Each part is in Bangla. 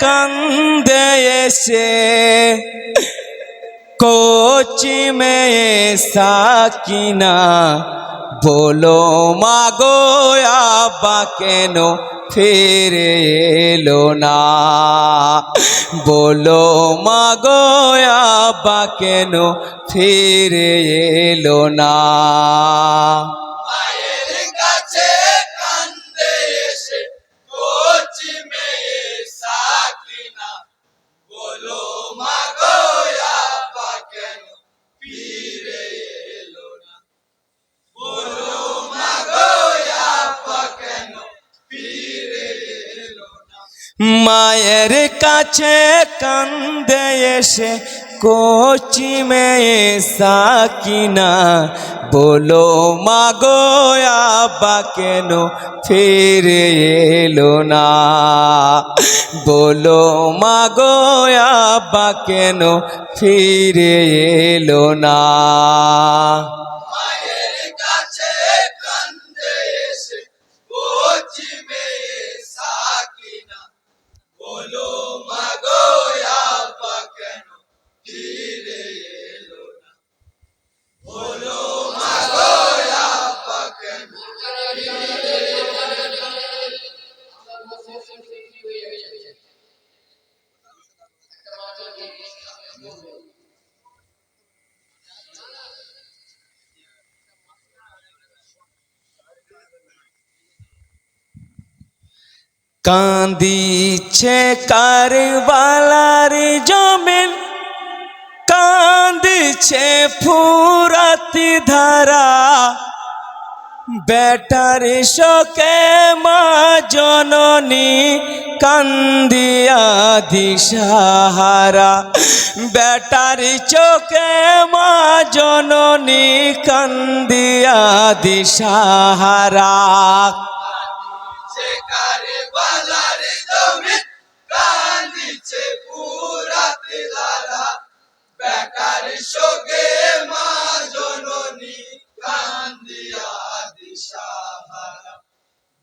কান্দে এসে, কোচি মেয়ে সাকিনা বলো, মাগো, আব্বা কেন ফিরে এলো না? বলো, মাগো, আব্বা কেন ফিরে এলো না? মায়ের কাছে কান্দে এসে, কোচি মেয়ে সাকিনা, বলো মাগো আব্বা কেন ফিরে এলো না? বলো মাগো আব্বা কেন ফিরে এলো না? কান্দিছে কারবালার জমিন, কান্দিছে ফুরাতি ধারা। বেটার শোকে মা জননী কান্দিয়া দিশাহারা। বেটার চোখে মা জননী কান্দিয়া দিশাহারা। সে কারে জমি কান্দিছে পুরাতে ধারা বেকার শোকে মা জননী কান্দিয়া দিশাহারা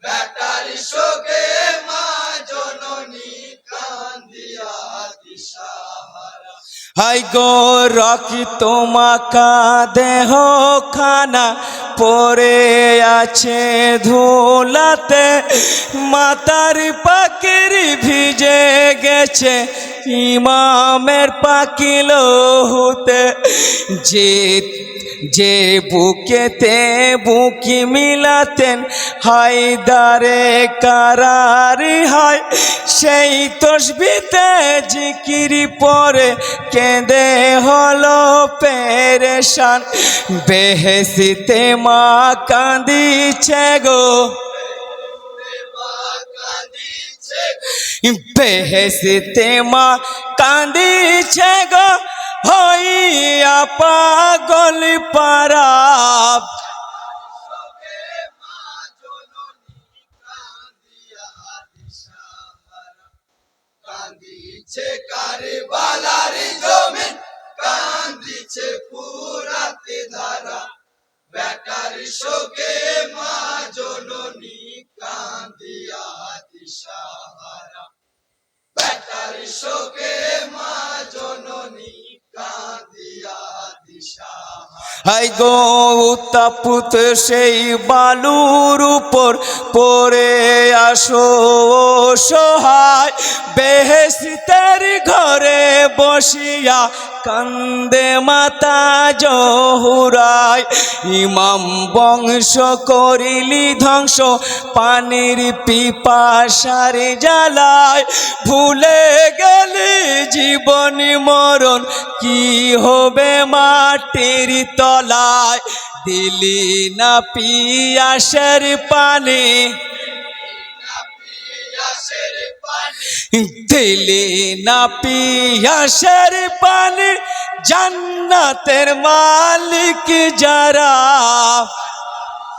বেকার শোকে মা জননী কান্দিয়া দিশাহারা হাই গো রকি তোমাকা দেহ খানা পরে আছে ধুলাতে, মাতার পাখির ভিজে গেছে, ইমামের পাকিল হতে যে যে বুকেতে বুকি মিলাতেন হায়দারে কারারি হয়, সেই তসবিতে জিকিরি পরে কেঁদে হলো পেরেশান। বেহেসিতে মা কাঁদিছে গো। বেহেসিতে মা কাঁদিছে গো। হইয়া পাগল পারা কান্দিছে কারে জমিন জমি কান্দিছে পুরাতে ধারা। বেটার শোকে মা জননী দিশাহারা। শোকে হাই গো উত্তাপুত সেই বালুর উপর পরে আসো সহায় বেহেসিতের ঘরে বসিয়া কান্দে মাতা জহুরায়। ইমাম বংশ করিলি ধ্বংস, পানির পিপাসার জ্বালায়। ভুলে গেলি জীবন মরণ, কি হবে মাটির তলায়? দিলি না পিয়াসের পানি। দিলি না পিয়াসের পানি, জান্নাতের মালিক যারা।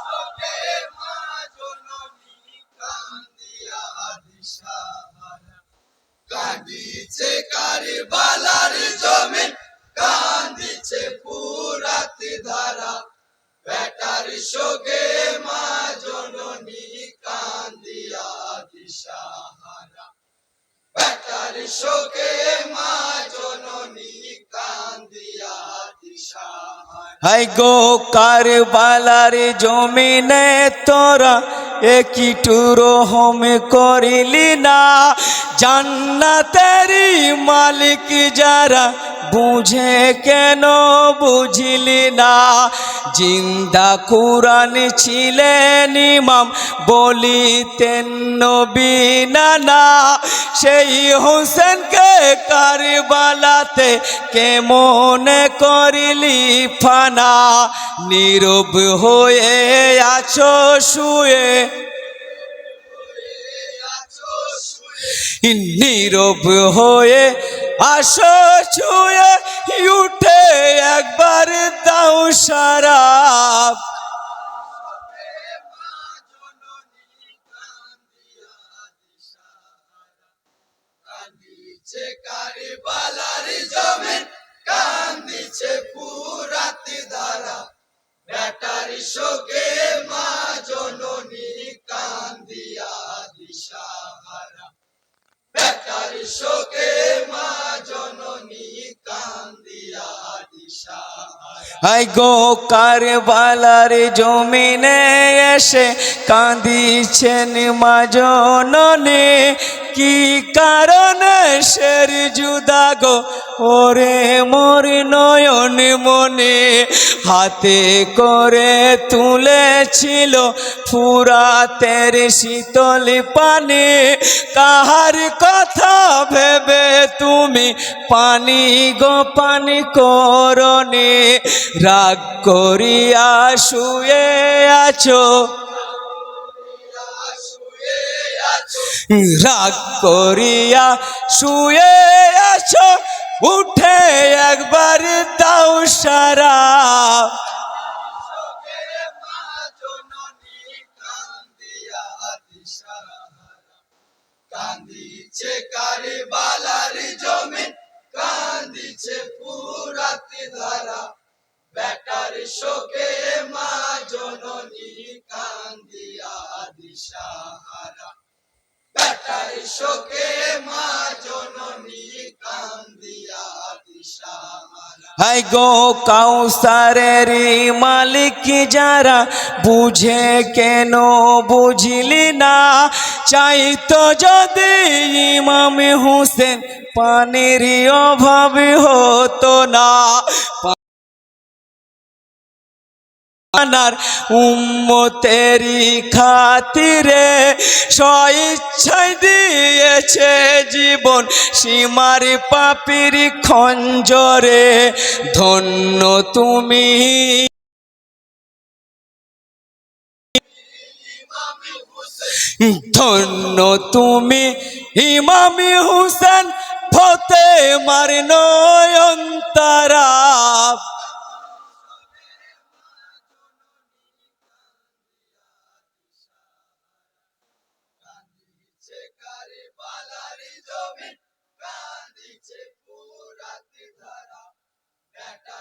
শোকে মা জননী কান্দিয়া দিশাহারা বালার জমি কান্দিছে পুরাতে ধারা। বেটার মা জননী কান্দিয়া বেটার শোকে মা জননী কান্দিয়া দিশাহারা। হাই গো কারবালার জমিনে তোরা একটু হোম করিলি না। জান্নাতের মালিক যারা বুঝে কেন বুঝিলি না? জিন্দা কুরআন ছিলেন ইমাম, বলিতেন নবী না সেই হোসেনকে কারবালাতে কেমন করিলি ফানা? নীরব হয়ে আছো, শুয়ে। নীরব হয়ে আসো ছুঁয়ে উঠে একবার দাও সারা শোকে মা জননী কান্দিয়া দিশাহারা। শোকে হাই গো কারবালার জমিনে এসে কাঁদিছেন মা জননী। কি কারণে শের জুদা গো? ওরে মোর নয়ন মনে হাতে করে তুলেছিল ফুরাতের শীতল পানি। কাহার কথা ভেবে তুমি পানি গো পানি করনি রাগ করিয়া শুয়ে আছো। রাগ করিয়া শুয়ে আছো, উঠে একবার দাও সারা। কান্দিছে কান্দিছে ধারা। বেটার শোকে মা জননী কান্দিয়া দিশাহারা। বেটার শোকে মা জননী কান্দিয়া হাই গো কাউসারের মালিক যারা, বুঝে কেন বুঝলি না? চাইতো যদি ইমাম হোসেন পানির অভাব হতো না। আনার উম্মতেরি খাতিরে স্বইচ্ছায় দিয়েছে জীবন। সীমার পাপির খঞ্জরে ধন্য তুমি। ধন্য তুমি। ইমামি হুসেন ফতে মার নয়নতারা কান্দিছে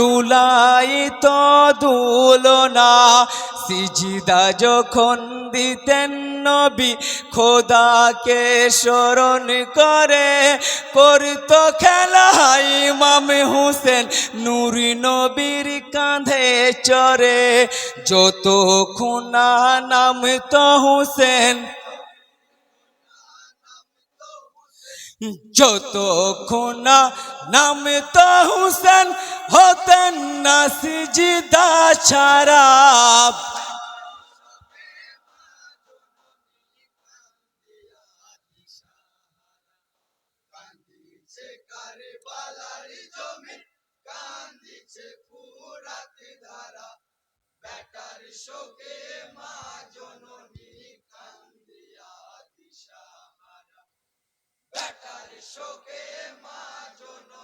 দুলাই তো দুলনা সিজিদা যখন দিতেন নবী, খোদাকে স্মরণ করে করত খেলা। ইমাম হুসেন নুরি নবীর কাঁধে চরে যত খুনা নাম তো হুসেন যত খুনা নাম তো হুসেন হতেন না সিজিদা ছাড়া। শোকে মা জননী শোকে মা জননী